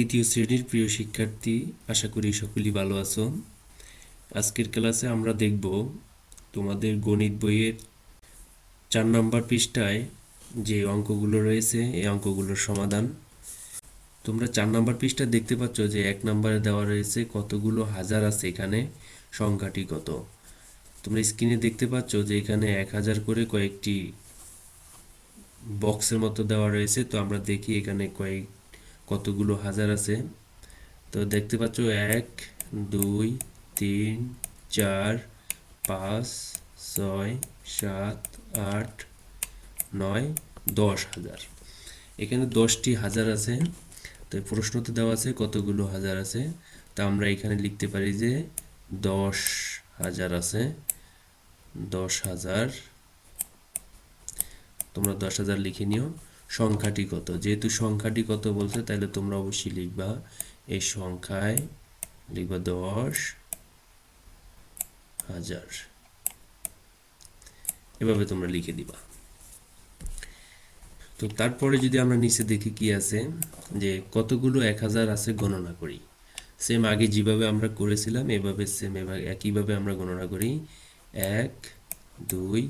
তৃতীয় শ্রেণির প্রিয় শিক্ষার্থী, আশা করি সকলেই ভালো আছো। আজকের ক্লাসে আমরা দেখব তোমাদের গণিত বইয়ের চার নম্বর পৃষ্ঠায় যে অঙ্কগুলো রয়েছে, এই অঙ্কগুলোর সমাধান। তোমরা চার নম্বর পৃষ্ঠা দেখতে পাচ্ছ যে এক নম্বরে দেওয়া রয়েছে কতগুলো হাজার আছে এখানে, সংখ্যাটি কত। তোমরা স্ক্রিনে দেখতে পাচ্ছ যে এখানে এক হাজার করে কয়েকটি বক্সের মতো দেওয়া রয়েছে, তো আমরা দেখি এখানে কয়েক কতগুলো হাজার আছে? তো দেখতে পাচ্ছ এক, দুই, তিন, চার, পাঁচ, ছয়, সাত, আট, নয়, দশ হাজার। এখানে দশটি হাজার আছে। তো প্রশ্নতে দেওয়া আছে কতগুলো হাজার আছে। তা আমরা এখানে লিখতে পারি যে দশ হাজার আছে। দশ হাজার। তোমরা দশ হাজার লিখে নিও। সংখ্যাটি কত যেহেতু সংখ্যাটি কত বলছে, তাহলে তোমরা অবশ্যই লিখবা এই সংখ্যায় লিখবা দশ হাজার। এভাবে তোমরা লিখে দিবা। তো তারপরে যদি আমরা নিচে দেখি কি আছে, যে কতগুলো এক হাজার আছে গণনা করি। সেম আগে যেভাবে আমরা করেছিলাম, এভাবে সেম একইভাবে আমরা গণনা করি। এক, দুই,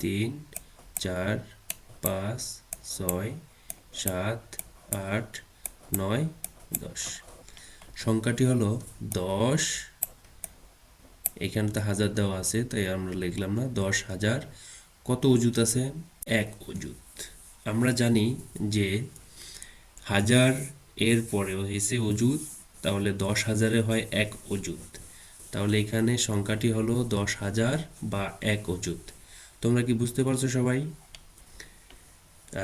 তিন, চার, পাঁচ ছয়, সাত, আট, নয়, দশ। সংখ্যাটি হলো দশ। এখানে তো হাজার দেওয়া আছে, তাই আমরা লিখলাম না। দশ হাজার। কত অজুত আছে? এক অজুত আমরা জানি যে হাজার এর পরেও এসে অজুত তাহলে দশ হাজারে হয় এক অজুত তাহলে এখানে সংখ্যাটি হলো দশ হাজার বা এক অজুত তোমরা কি বুঝতে পারছ সবাই?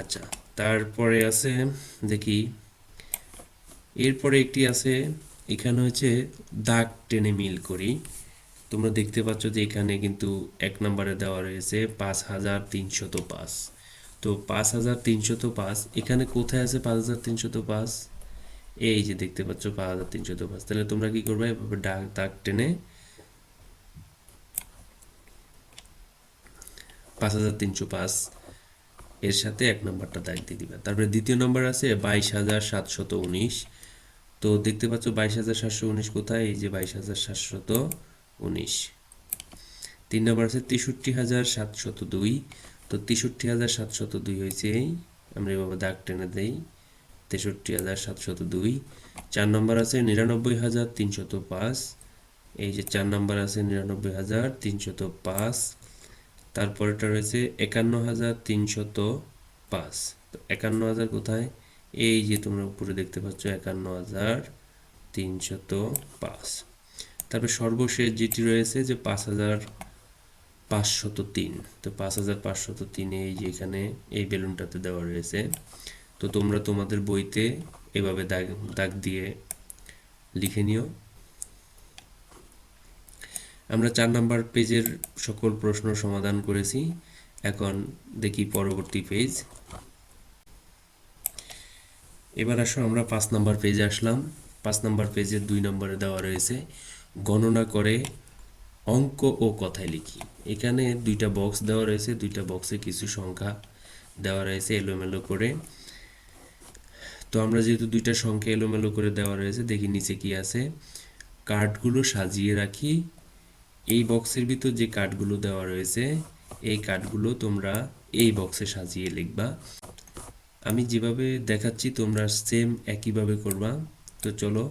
আচ্ছা তারপরে আছে, দেখি, এরপরে একটি আছে, এখানে হচ্ছে দাগ টেনে মিল করি। তোমরা দেখতে পাচ্ছ যে এখানে কিন্তু এক নম্বরে দেওয়া রয়েছে পাঁচ হাজার তিনশত পাঁচ। তো পাঁচ হাজার তিনশত পাঁচ, এখানে কোথায় আছে পাঁচ হাজার তিনশত পাঁচ? এই যে দেখতে পাচ্ছ পাঁচ হাজার তিনশত পাঁচ। তাহলে তোমরা কি করবে? এভাবে দাগ দাগ টেনে পাঁচ হাজার তিনশো পাঁচ। এর সাথে এক নম্বরটা দাগ দিয়ে দিবে। তারপরে দ্বিতীয় নাম্বার আছে বাইশ হাজার সাতশত উনিশ। তো দেখতে পাচ্ছ বাইশ হাজার সাতশো উনিশ কোথায়? এই যে বাইশ হাজার সাতশত উনিশ। তিন নম্বর আছে তেষট্টি হাজার সাতশত দুই। তো তেষট্টি হাজার সাতশত দুই হয়েছে এই। আমরা এভাবে দাগ টেনে দেই। তেষট্টি হাজার সাতশত দুই। চার নম্বর আছে নিরানব্বই হাজার তিনশত পাঁচ। এই যে চার নম্বর আছে নিরানব্বই হাজার তিনশত পাঁচ। তারপরেটা রয়েছে একান্ন হাজার তিনশত পাঁচ। তো একান্ন হাজার কোথায়? এই যে তোমরা উপরে দেখতে পাচ্ছ একান্ন হাজার তিনশত পাঁচ। তারপর সর্বশেষ যেটি রয়েছে যে পাঁচ হাজার পাঁচশত তিন। তো পাঁচ হাজার পাঁচশত তিনে এই যে এখানে এই বেলুনটাতে দেওয়া রয়েছে। তো তোমরা তোমাদের বইতে এভাবে দাগ দাগ দিয়ে লিখে নিও। আমরা চার নাম্বার পেজের সকল প্রশ্ন সমাধান করেছি। এখন দেখি পরবর্তী পেজ। এবার আসো, আমরা পাঁচ নাম্বার পেজে আসলাম। পাঁচ নাম্বার পেজের দুই নম্বরে দেওয়া রয়েছে, গণনা করে অঙ্ক ও কথায় লিখি। এখানে দুইটা বক্স দেওয়া রয়েছে, দুইটা বক্সে কিছু সংখ্যা দেওয়া রয়েছে এলোমেলো করে। তো আমরা যেহেতু দুইটা সংখ্যা এলোমেলো করে দেওয়া রয়েছে, দেখি নিচে কি আছে। কার্ডগুলো সাজিয়ে রাখি। এই বক্সের ভিতর যে কার্ডগুলো দেওয়া রয়েছে, এই কার্ডগুলো তোমরা এই বক্সে সাজিয়ে লিখবা। আমি যেভাবে দেখাচ্ছি তোমরা সেম একইভাবে করবা। তো চলো,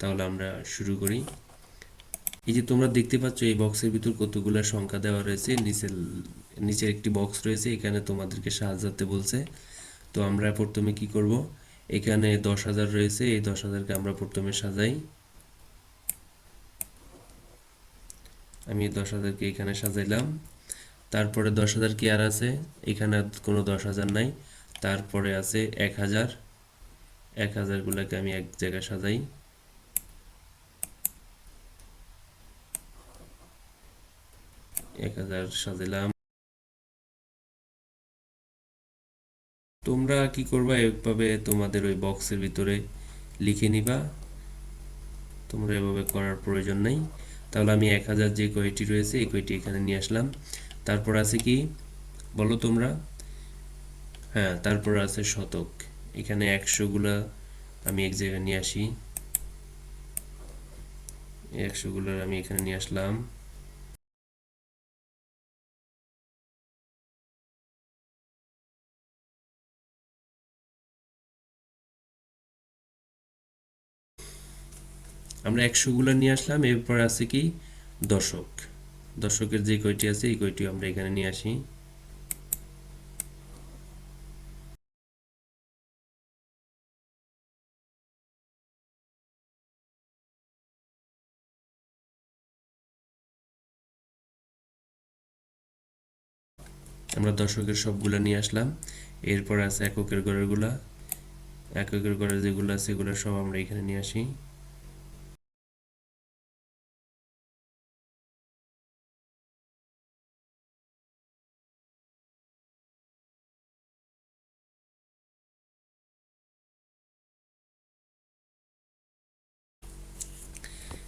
তাহলে আমরা শুরু করি। এই যে তোমরা দেখতে পাচ্ছ, এই বক্সের ভিতর কতগুলো সংখ্যা দেওয়া রয়েছে। নিচের নিচের একটি বক্স রয়েছে, এখানে তোমাদেরকে সাজাতে বলছে। তো আমরা প্রথমে কি করব? এখানে দশ হাজার রয়েছে, এই দশ হাজারকে আমরা প্রথমে সাজাই। আমি দশ হাজারকে এখানে সাজাইলাম। তারপরে দশ হাজার কি আর আছে? এখানে কোনো দশ হাজার নাই। তারপরে আছে এক হাজার। এক হাজারগুলোকে আমি এক জায়গায় সাজাই। এক হাজার সাজাইলাম। তোমরা কি করবা? এভাবে তোমাদের ওই বক্সের ভিতরে লিখে নিবা। তোমরা এভাবে করার প্রয়োজন নেই। তাহলে আমি এক হাজার যে কয়টি রয়েছে, এই কয়টি এখানে নিয়ে আসলাম। তারপর আছে কি? বলো তোমরা। হ্যাঁ তারপর আছে শতক। এখানে একশোগুলা আমি এক জায়গায় নিয়ে আসি। একশোগুলোর আমি এখানে নিয়ে আসলাম। আমরা একশো একশোগুলো নিয়ে আসলাম, এরপর আছে কি? দশক। দশকের যে কয়টি আছে, এই কয়টি আমরা এখানে নিয়ে আসি। আমরা দশকের সবগুলো নিয়ে আসলাম। এরপর আছে এককের ঘরেরগুলা। এককের ঘরের যেগুলো আছে, এগুলো সব আমরা এখানে নিয়ে আসি।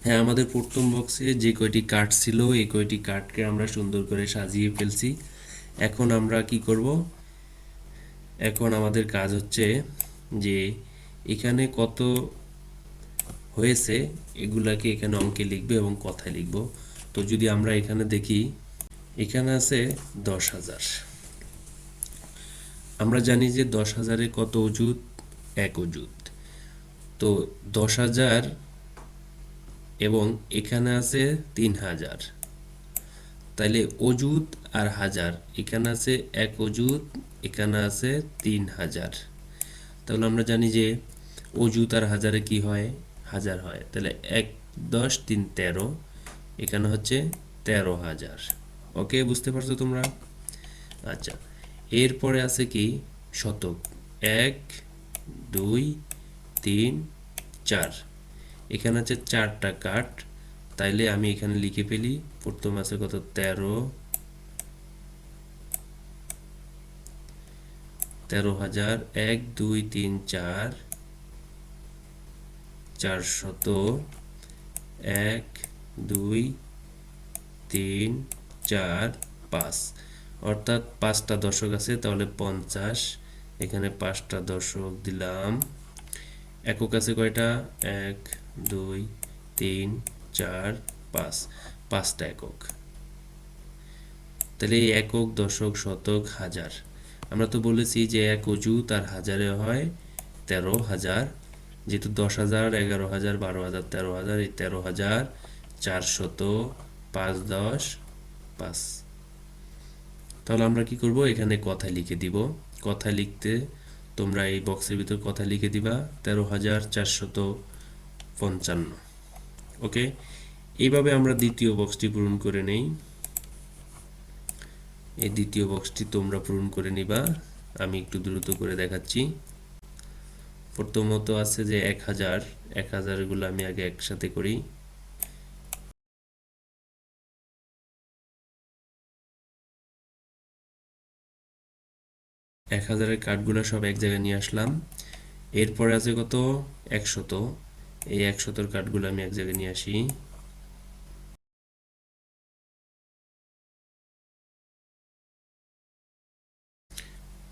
হ্যাঁ আমাদের প্রথম বক্সে যে কয়টি কার্ড ছিল, এই কয়টি কার্ডকে আমরা সুন্দর করে সাজিয়ে ফেলছি। এখন আমরা কি করব? এখন আমাদের কাজ হচ্ছে যে এখানে কত হয়েছে, এগুলাকে এখানে অঙ্কে লিখবে এবং কথায় লিখব। তো যদি আমরা এখানে দেখি, এখানে আছে দশ হাজার। আমরা জানি যে দশ হাজারে কত অজুত এক অজুত তো দশ হাজার এবং এখানে আছে তিন হাজার। তাইলে অজুত আর হাজার, এখানে আছে এক অজুত এখানে আছে তিন হাজার। তাহলে আমরা জানি যে অজুত আর হাজারে কি হয়? হাজার হয়। তাহলে এক, দশ, তিন, তেরো, এখানে হচ্ছে তেরো হাজার। ওকে, বুঝতে পারছ তোমরা? আচ্ছা এরপরে আছে কি? শতক। এক, দুই, তিন, চার। এখানে আছে চারটা কাঠ। তাইলে আমি এখানে লিখে ফেলি, প্রথম আছে কত? তেরো। তেরো হাজার এক, দুই, তিন, চার। চারশত এক, দুই, তিন, চার, পাঁচ। অর্থাৎ পাঁচটা দশক আছে, তাহলে পঞ্চাশ। এখানে পাঁচটা দশক দিলাম। একক আছে কয়টা? এক দুই, তিন, চার, পাঁচ, পাঁচটা একক। তাহলে একক, দশক, শতক, হাজার। আমরা তো বলেছি যে এক অজু তার হাজারে হয় তেরো হাজার। যেহেতু দশ হাজার, এগারো হাজার, বারো হাজার, তেরো হাজার, এই তেরো হাজার চারশত পাঁচ দশ, পাঁচ। তাহলে আমরা কি করব? এখানে কথা লিখে দিব। কথা লিখতে তোমরা এই বক্সের ভিতর কথা লিখে দিবা, তেরো হাজার চারশত পঞ্চান্ন। ওকে এইভাবে আমরা দ্বিতীয় বক্সটি পূরণ করে নেই। এই দ্বিতীয় বক্সটি তোমরা পূরণ করে নিবা। আমি একটু দ্রুত করে দেখাচ্ছি। প্রথমত আছে যে এক হাজার। এক হাজারগুলো আমি আগে একসাথে করি। এক হাজারের কার্ডগুলো সব এক জায়গায় নিয়ে আসলাম। এরপরে আছে কত? একশত। এই একশতর কার্ডগুলো আমি এক জায়গায় নিয়ে আসি।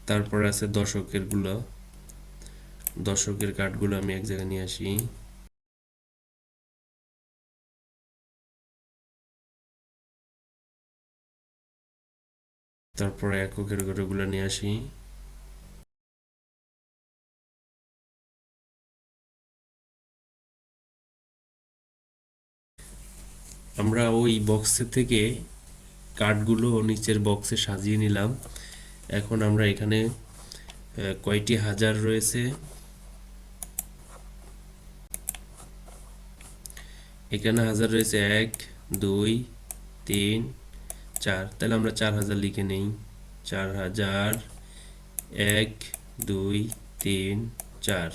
তারপর আছে দশকেরগুলো। দশকের কার্ডগুলো আমি এক জায়গায় নিয়ে আসি। তারপরে এককের ঘরগুলো নিয়ে আসি। আমরা ওই বক্সে থেকে কার্ডগুলো নিচের বক্সে সাজিয়ে নিলাম। এখন আমরা এখানে কয়টি হাজার রয়েছে? এখানে হাজার রয়েছে এক, দুই, তিন, চার। তাহলে আমরা চার হাজার লিখে নেই। চার হাজার, এক, দুই, তিন, চার।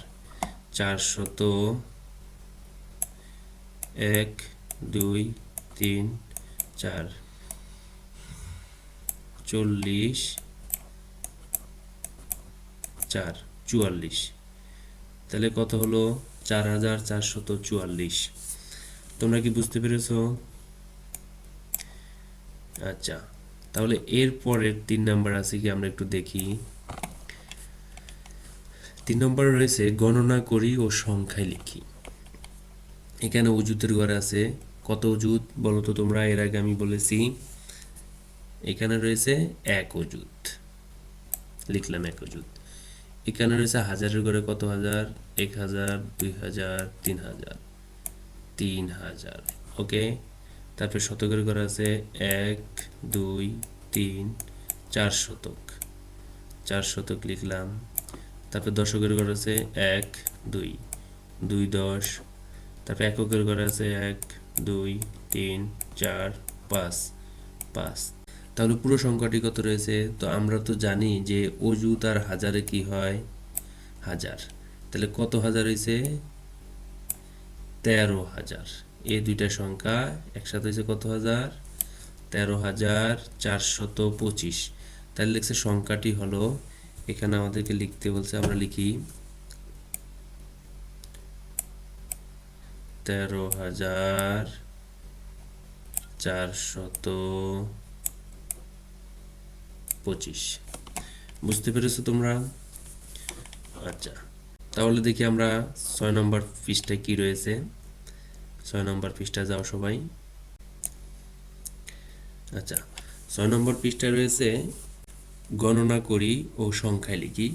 চারশত এক, দুই তিন, চার, চল্লিশ, চার, চুয়াল্লিশ। তাহলে কত হলো? চার হাজার চারশত চুয়াল্লিশ। তোমরা কি বুঝতে পেরেছ? আচ্ছা তাহলে এর পরের তিন নাম্বার আছে কি? আমরা একটু দেখি। তিন নম্বর রয়েছে, গণনা করি ও সংখ্যায় লিখি। এখানে অজুতের ঘরে আছে কত অজুত বলো তো তোমরা? এর আগে আমি বলেছি, এখানে রয়েছে এক অজুত লিখলাম এক অজুত এখানে রয়েছে হাজারের ঘরে কত হাজার? এক হাজার, দুই হাজার, তিন হাজার। তিন হাজার। ওকে? তারপর শতকের ঘরে আছে এক, দুই, তিন, চার শতক। চার শতক লিখলাম। তারপর দশকের ঘর আছে এক, দুই। দুই দশ। তারপর এককের ঘর আছে এক দুই, তিন, চার, পাঁচ পাঁচ। তাহলে পুরো সংখ্যাটি কত রয়েছে? তো আমরা তো জানি যে অজুত আর হাজারে কি হয়? হাজার। তাহলে কত হাজার হয়েছে? তেরো হাজার। এই দুইটা সংখ্যা একসাথে হয়েছে কত হাজার? তেরো হাজার চারশত পঁচিশ। তাহলে লিখছে সংখ্যাটি হলো, এখানে আমাদেরকে লিখতে বলছে, আমরা লিখি তেরো হাজার চারশত পঁচিশ। বুঝতে পেরেছ তোমরা? আচ্ছা তাহলে দেখি আমরা ছয় নম্বর পৃষ্ঠায় কি রয়েছে? ছয় নম্বর পৃষ্ঠায় যাও সবাই। আচ্ছা ছয় নম্বর পৃষ্ঠায় রয়েছে গণনা করি ও সংখ্যায় লিখি।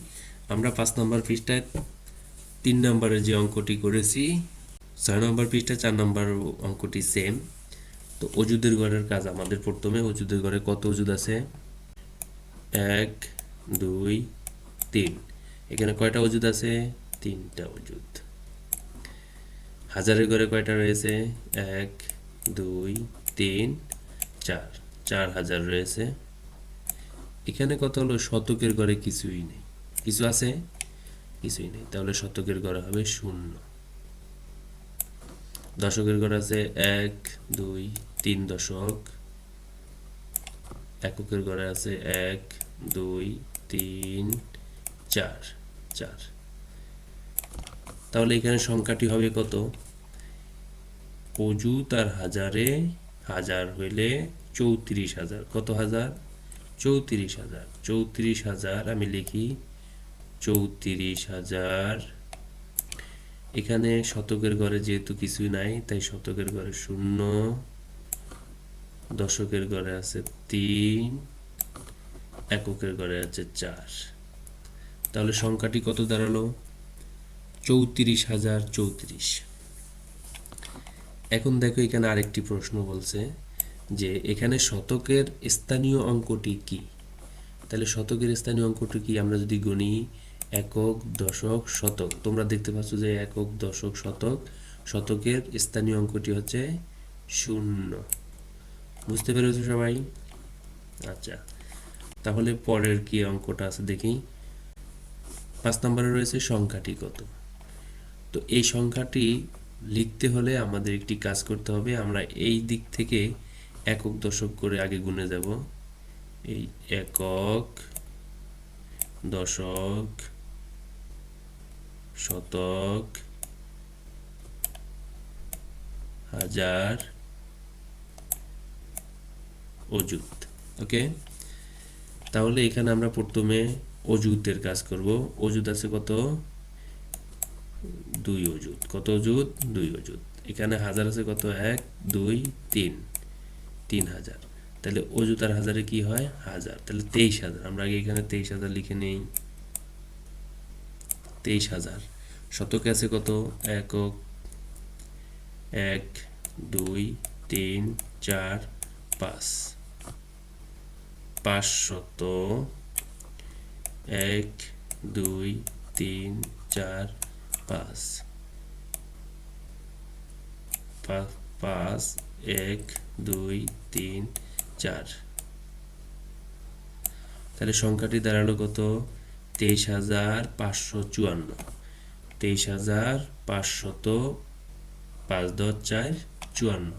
আমরা পাঁচ নম্বর পৃষ্ঠায় তিন নম্বরের যে অঙ্কটি করেছি ছয় নম্বর পৃষ্ঠা, চার নম্বর অঙ্কটি সেম তো অজুদের ঘরের কাজ আমাদের প্রথমে, অজুদের ঘরে কত অজুদ আছে? এক, দুই, তিন। এখানে কয়টা অজুদ আছে? তিনটা অজুদ। হাজারের ঘরে কয়টা রয়েছে? এক, দুই, তিন, চার। চার হাজার রয়েছে। এখানে কত হলো? শতকের ঘরে কিছুই নেই। কিছু আছে? কিছুই নেই। তাহলে শতকের ঘরে হবে শূন্য। দশকের ঘরে আছে এক, দুই, তিন দশক। এককের ঘরে আছে এক, দুই, তিন, চার চার। তাহলে এখানে সংখ্যাটি হবে কত? অজু তার হাজারে, হাজার হইলে চৌত্রিশ হাজার। কত হাজার? চৌত্রিশ হাজার। চৌত্রিশ হাজার আমি লিখি, চৌত্রিশ হাজার এখানে শতকের ঘরে যেহেতু কিছুই নাই, তাই শতকের ঘরে শূন্য, দশকের ঘরে আছে তিন, এককের ঘরে আছে চার। তাহলে সংখ্যাটি কত দাঁড়াল? চৌত্রিশ হাজার চৌত্রিশ। এখন দেখো এখানে আরেকটি প্রশ্ন বলছে যে এখানে শতকের স্থানীয় অঙ্কটি কি? তাহলে শতকের স্থানীয় অঙ্কটি কি? আমরা যদি গণি একক, দশক, শতক। তোমরা দেখতে পাচ্ছ যে একক, দশক, শতক। শতকের স্থানীয় অঙ্কটি হচ্ছে শূন্য। বুঝতে পেরেছ সবাই? আচ্ছা। তাহলে পরের কি অঙ্কটা আছে দেখি। পাঁচ নম্বরে রয়েছে সংখ্যাটি কত? তো এই সংখ্যাটি লিখতে হলে আমাদের একটি কাজ করতে হবে। আমরা এই দিক থেকে একক, দশক করে আগে গুনে যাব। এই একক, দশক শতক, হাজার, অযুত, ওকে? তাহলে এখানে আমরা প্রথমে অজুতের কাজ করব। অজুত আছে কত? দুই অজুত কত অজুত দুই অজুত এখানে হাজার আছে কত? এক, দুই, তিন। তিন হাজার। তাহলে অজুত আর হাজারে কি হয়? হাজার। তাহলে তেইশ হাজার। আমরা আগে এখানে তেইশ হাজার লিখে নেই। তেইশ হাজার। শতকে আছে কত? একক। এক, দুই, তিন, চার, পাঁচ। পাঁচশত এক, দুই, তিন, চার, পাঁচ। পাঁচ, এক, দুই, তিন, চার। তাহলে সংখ্যাটি দাঁড়াল কত? তেইশ হাজার পাঁচশো চুয়ান্ন। তেইশ হাজার পাঁচশত পাঁচ দশ চার চুয়ান্ন।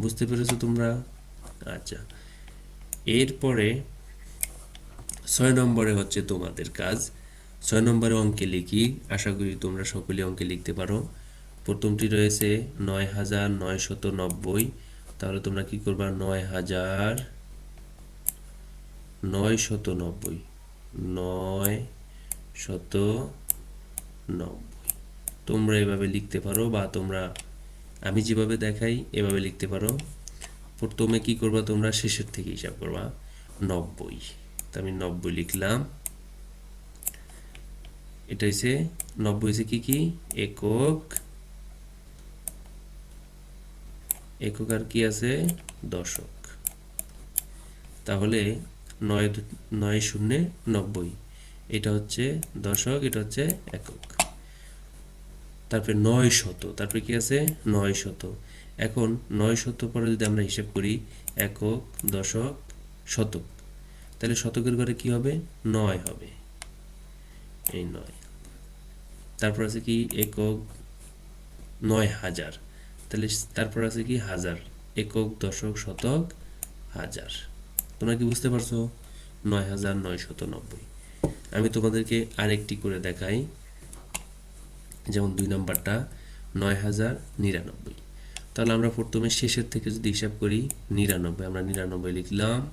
বুঝতে পেরেছ তোমরা? আচ্ছা। এরপরে ছয় নম্বরে হচ্ছে তোমাদের কাজ। ছয় নম্বরে অঙ্কে লিখি। আশা করি তোমরা সকলে অঙ্কে লিখতে পারো। প্রথমটি রয়েছে নয় হাজার নয়শত নব্বই। তাহলে তোমরা কি করবা? নয় হাজার নয় শত নব্বই। নয় শত নব্বই। তোমরা এভাবে লিখতে পারো বা তোমরা আমি যেভাবে দেখাই, এভাবে লিখতে পারো। প্রথমে কি করবা তোমরা? শেষের থেকে হিসাব করবা। নব্বই। তো আমি নব্বই লিখলাম। এটা হচ্ছে নব্বই হচ্ছে কি কি? একক। একক আর কি আছে? দশক। তাহলে নয় নয় শূন্য নব্বই। এটা হচ্ছে দশক, এটা হচ্ছে একক। তারপরে নয় শত, তারপরে কি আছে? নয় শত। এখন নয় শত পরে যদি আমরা হিসাব করি, একক, দশক, শতক, তাহলে শতকের ঘরে কি হবে? নয় হবে। এই নয়। তারপর আছে কি? একক, নয় হাজার। তাহলে তারপর আছে কি? হাজার। একক, দশক, শতক, হাজার। তোমরা কি বুঝতে পারছ? নয় আমি তোমাদেরকে আরেকটি করে দেখাই। যেমন দুই নম্বরটা, নয় হাজার নিরানব্বই। তাহলে আমরা প্রথমে শেষের থেকে যদি হিসাব করি, নিরানব্বই। আমরা নিরানব্বই লিখলাম।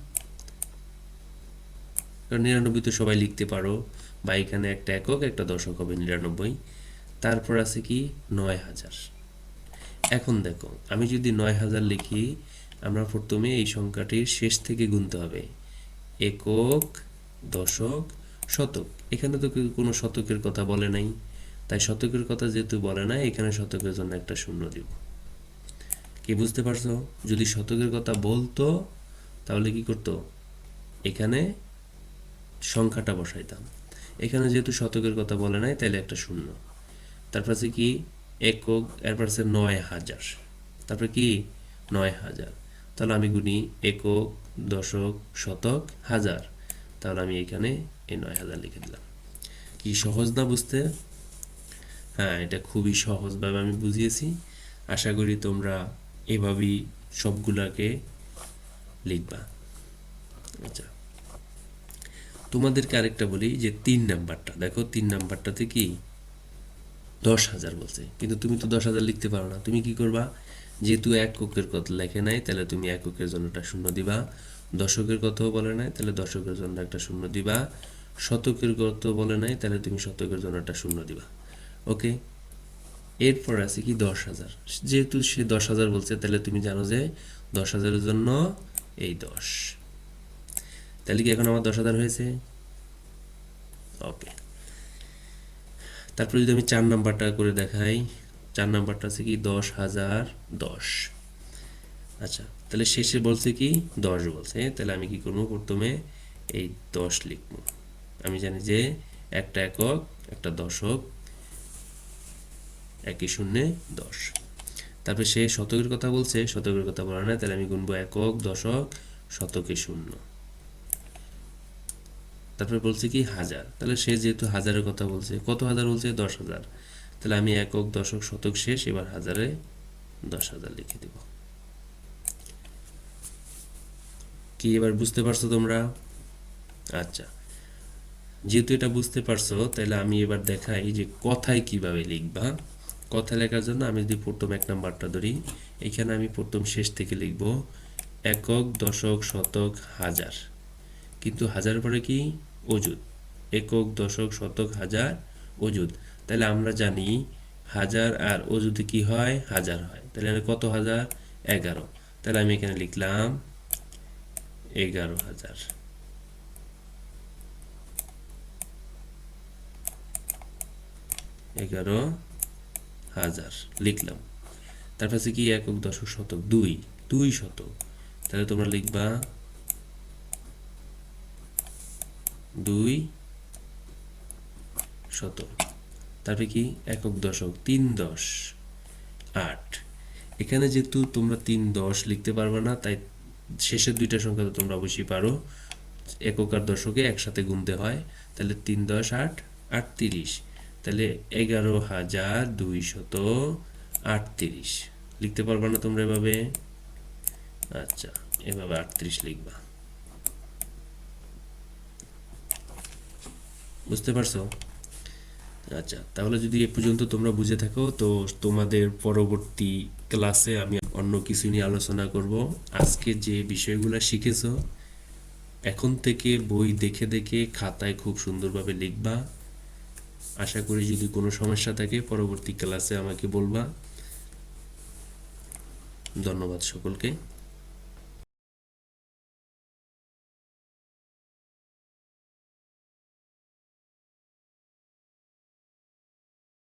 কারণ নিরানব্বই তো সবাই লিখতে পারো, বা এখানে একটা একক, একটা দশক হবে নিরানব্বই। তারপর আছে কি? নয় হাজার। এখন দেখো, আমি যদি নয় হাজার লিখি আমরা প্রথমে এই সংখ্যাটির শেষ থেকে গুনতে হবে। একক, দশক, শতক। এখানে তো কোনো শতকের কথা বলে নাই। তাই শতকের কথা যেহেতু বলে নাই, এখানে শতকের জন্য একটা শূন্য দিব। কি বুঝতে পারছ? যদি শতকের কথা বলতো, তাহলে কি করতো? এখানে সংখ্যাটা বসাইতাম। এখানে যেহেতু শতকের কথা বলে নাই তাহলে একটা শূন্য। তারপর আছে কি? একক, এরপর আছে নয় হাজার। তারপরে কি? নয় হাজার। তাহলে আমি গুনি একক, দশক, শতক, হাজার। তাহলে আমি এখানে এই নয় হাজার লিখে দিলাম। কি সহজ না বুঝতে? হ্যাঁ এটা খুবই সহজভাবে আমি বুঝিয়েছি। আশা করি তোমরা এভাবেই সবগুলাকে লিখবা। আচ্ছা। তোমাদেরকে আরেকটা বলি যে তিন নাম্বারটা। দেখো, তিন নাম্বারটাতে কি? দশ হাজার বলছে। কিন্তু তুমি তো দশ হাজার লিখতে পারো না। তুমি কি করবা? যেহেতু এককের কথা লেখে নাই, তাহলে তুমি এককের জন্য একটা শূন্য দিবা। দশকের কথাও বলে নাই, তাহলে দশকের জন্য একটা শূন্য দিবা। শতকের কথা বলে নাই, তাহলে তুমি শতকের জন্য একটা শূন্য দিবা। ওকে এরপর আছে কি দশ হাজার। যেহেতু সে দশ হাজার বলছে, তাহলে তুমি জানো যে দশ হাজারের জন্য এই দশ। তাহলে কি এখন আমার দশ হাজার হয়েছে? ওকে তারপরে যদি আমি চার নাম্বারটা করে দেখাই চার নাম্বারটা আছে কি? দশ হাজার দশ। আচ্ছা তাহলে শেষে বলছে কি? দশ বলছে। তাহলে আমি কি করব? প্রথমে এই দশ লিখব। আমি জানি যে একটা একক, একটা দশক একই শূন্যে দশ। তারপরে সে শতকের কথা বলছে, শতকের কথা বলা না তাহলে আমি গুনবো একক, দশক, শতকে শূন্য। তারপরে বলছে কি? হাজার। তাহলে সে যেহেতু হাজারের কথা বলছে, কত হাজার বলছে? দশ হাজার। তাহলে আমি একক দশক শতক শেষ, এবার হাজারে দশ হাজার লিখে দিব। কি এবার বুঝতে পারছ তোমরা? আচ্ছা যেহেতু এটা বুঝতে পারছ, তাহলে আমি এবার দেখাই যে কথায় কীভাবে লিখবা। কথা লেখার জন্য আমি যদি প্রথম এক নাম্বারটা ধরি, এখানে আমি প্রথম শেষ থেকে লিখব, একক দশক শতক হাজার। কিন্তু হাজার পরে কি? অজুদ একক দশক শতক হাজার অজুদ তাহলে আমরা জানি হাজার আর অজুদে কি হয়? হাজার হয়। তাহলে কত হাজার? এগারো। তাহলে আমি এখানে লিখলাম এগারো হাজার। এগারো হাজার। লিখলাম। তারপর কি? একক দশক শতক। দুই। দুই শতক। তাহলে তোমরা লিখবা দুই শত তারপরে কি? একক দশক, তিন দশ, আট। এখানে যেহেতু তোমরা তিন দশ লিখতে পারবে না, তাই শেষের দুইটা সংখ্যা তো তোমরা অবশ্যই পারো। একক আর দশকে একসাথে গুনতে হয়, তাহলে তিন দশ, আট, আটত্রিশ। তাহলে এগারো হাজার দুইশত আটত্রিশ। লিখতে পারবে না তোমরা এভাবে? আচ্ছা এভাবে আটত্রিশ লিখবা। বুঝতে পারছ? আচ্ছা তাহলে যদি এ পর্যন্ত তোমরা বুঝে থাকো, তো তোমাদের পরবর্তী ক্লাসে আমি অন্য কিছু নিয়ে আলোচনা করব। আজকে যে বিষয়গুলো শিখেছো, এখন থেকে বই দেখে দেখে খাতায় খুব সুন্দরভাবে লিখবা। আশা করি যদি কোনো সমস্যা থাকে, পরবর্তী ক্লাসে আমাকে বলবা। ধন্যবাদ সকলকে।